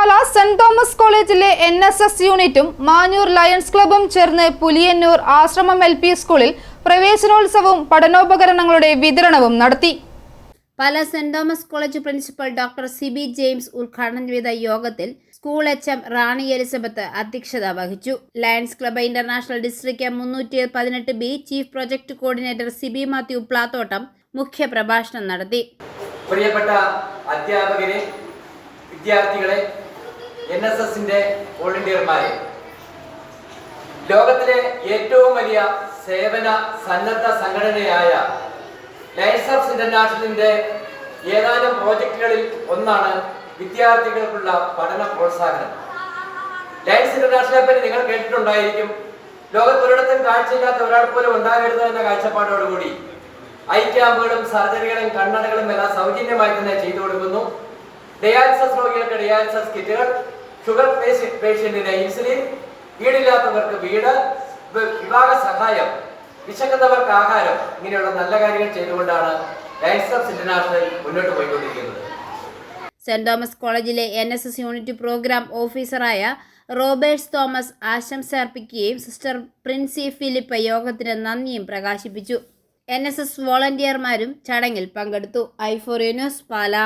പാല saint Thomas കോളേജിലെ N S S യൂണിറ്റും Manjoor lions ക്ലബും ചേർന്ന് പുലിയന്നൂർ ആശ്രമം എൽ പി സ്കൂളിൽ പ്രവേശനോത്സവവും പഠനോപകരണങ്ങളുടെ വിതരണവും നടത്തി. Pala saint Thomas college principal doctor Sibi James ഉദ്ഘാടനം ചെയ്ത യോഗത്തിൽ school H M Rani Elizabeth അധ്യക്ഷത വഹിച്ചു. ലയൺസ് ക്ലബ് ഇന്റർനാഷണൽ ഡിസ്ട്രിക്ട് മുന്നൂറ്റി പതിനെട്ട് B chief project coordinator Sibi Mathew Plathottam മുഖ്യ പ്രഭാഷണം നടത്തി. പ്രിയപ്പെട്ട അധ്യാപകരെ വിദ്യാർത്ഥികളെ എൻ എസ് എസിന്റെ വോളണ്ടിയർമാരെ. ലോകത്തിലെ ഏറ്റവും വലിയ സേവന സന്നദ്ധ സംഘടനയായ ലൈൻസ് ഓഫ് ഇന്റർനാഷണലിന്റെ ഏതാനും പ്രോജക്റ്റുകളിൽ ഒന്നാണ് വിദ്യാർത്ഥികൾക്കുള്ള പഠന പ്രോത്സാഹനം. ലൈൻസ് ഇന്റർനാഷണലെ പറ്റി നിങ്ങൾ കേട്ടിട്ടുണ്ടായിരിക്കും. ലോകത്തൊരിടത്തും കാഴ്ചയില്ലാത്ത ഒരാൾ പോലും ഉണ്ടാകരുത് എന്ന കാഴ്ചപ്പാടോടുകൂടി ഐ ക്യാമ്പുകളും സർജറികളും കണ്ണടകളും എല്ലാം സൗജന്യമായി തന്നെ ചെയ്തു കൊടുക്കുന്നു. ഡയാലിസിസ് രോഗികൾക്ക് ഡയാലിസിസ് കിറ്റുകൾ ഷുഗർ പേഷ്യന്റിന് ഇൻസുലിൻ വീടില്ലാത്തവർക്ക് വീട് വിവാഹ സഹായം വിശക്കുന്നവർക്ക് ആഹാരം ഇങ്ങനെയുള്ള നല്ല കാര്യങ്ങൾ ചെയ്തുകൊണ്ടാണ് ലൈൻസ് ഓഫ് ഇന്റർനാഷണൽ മുന്നോട്ട് പോയിക്കൊണ്ടിരിക്കുന്നത്. സെന്റ് തോമസ് കോളേജിലെ N S S unit program ഓഫീസറായ റോബേഴ്സ് തോമസ് ആശംസ അർപ്പിക്കുകയും സിസ്റ്റർ പ്രിൻസി ഫിലിപ്പ് യോഗത്തിന് നന്ദിയും പ്രകാശിപ്പിച്ചു. എൻ എസ് എസ് വോളണ്ടിയർമാരും ചടങ്ങിൽ പങ്കെടുത്തു. I four news Pala.